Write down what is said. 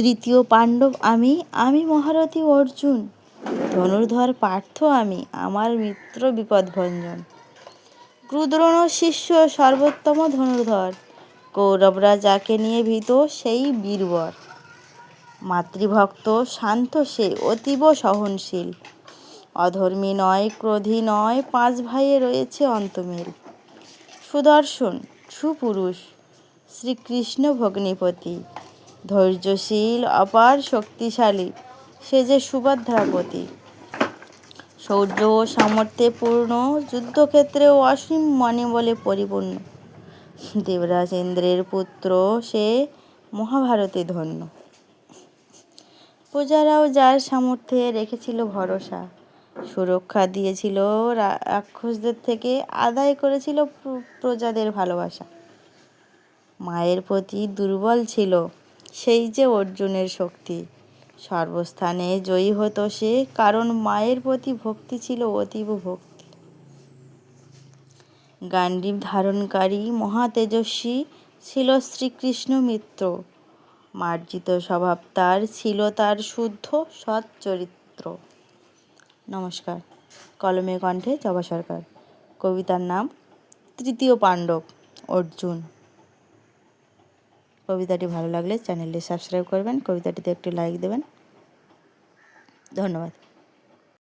তৃতীয় পাণ্ডব আমি আমি মহারথী অর্জুন। ধনুর্ধর পার্থ আমি, আমার মিত্র বিপদভঞ্জন। ক্রুদ্রণ শিষ্য সর্বোত্তম ধনুর্ধর কৌরবরা যাকে নিয়ে ভীত সেই বীরবর। মাতৃভক্ত শান্ত সে, অতীব সহনশীল। অধর্মী নয়, ক্রোধী নয়, পাঁচ ভাইয়ে রয়েছে অন্তমিল। সুদর্শন, সুপুরুষ, শ্রীকৃষ্ণ ভগ্নিপতি। ধৈর্যশীল, অপার শক্তিশালী। সে যে সুভদ্রাপতি। শৌর্য ও সামর্থ্যে পূর্ণ যুদ্ধক্ষেত্রেও অসীম মনে বলে পরিপূর্ণ। দেবরাজ ইন্দ্রের পুত্র, সে মহাভারতে ধন্য। প্রজারাও যার সামর্থ্যে রেখেছিল ভরসা, সুরক্ষা দিয়েছিল রাক্ষসদের থেকে, আদায় করেছিল প্রজাদের ভালোবাসা। মায়ের প্রতি দুর্বল ছিল। সেই যে অর্জুনের শক্তি। সর্বস্থানে জয়ী হতো সে, কারণ মায়ের প্রতি ভক্তি ছিল অতীব ভক্তি। গান্ডীব ধারণকারী মহাতেজস্বী ছিল শ্রীকৃষ্ণ মিত্র। মার্জিত স্বভাব তার ছিল তার শুদ্ধ সৎ চরিত্র। নমস্কার। কলমে কণ্ঠে জবা সরকার। কবিতার নাম, তৃতীয় পাণ্ডব, অর্জুন। কবিতাটি ভালো লাগলে চ্যানেলটি সাবস্ক্রাইব করবেন কবিতাটিতে একটি লাইক দেবেন। ধন্যবাদ।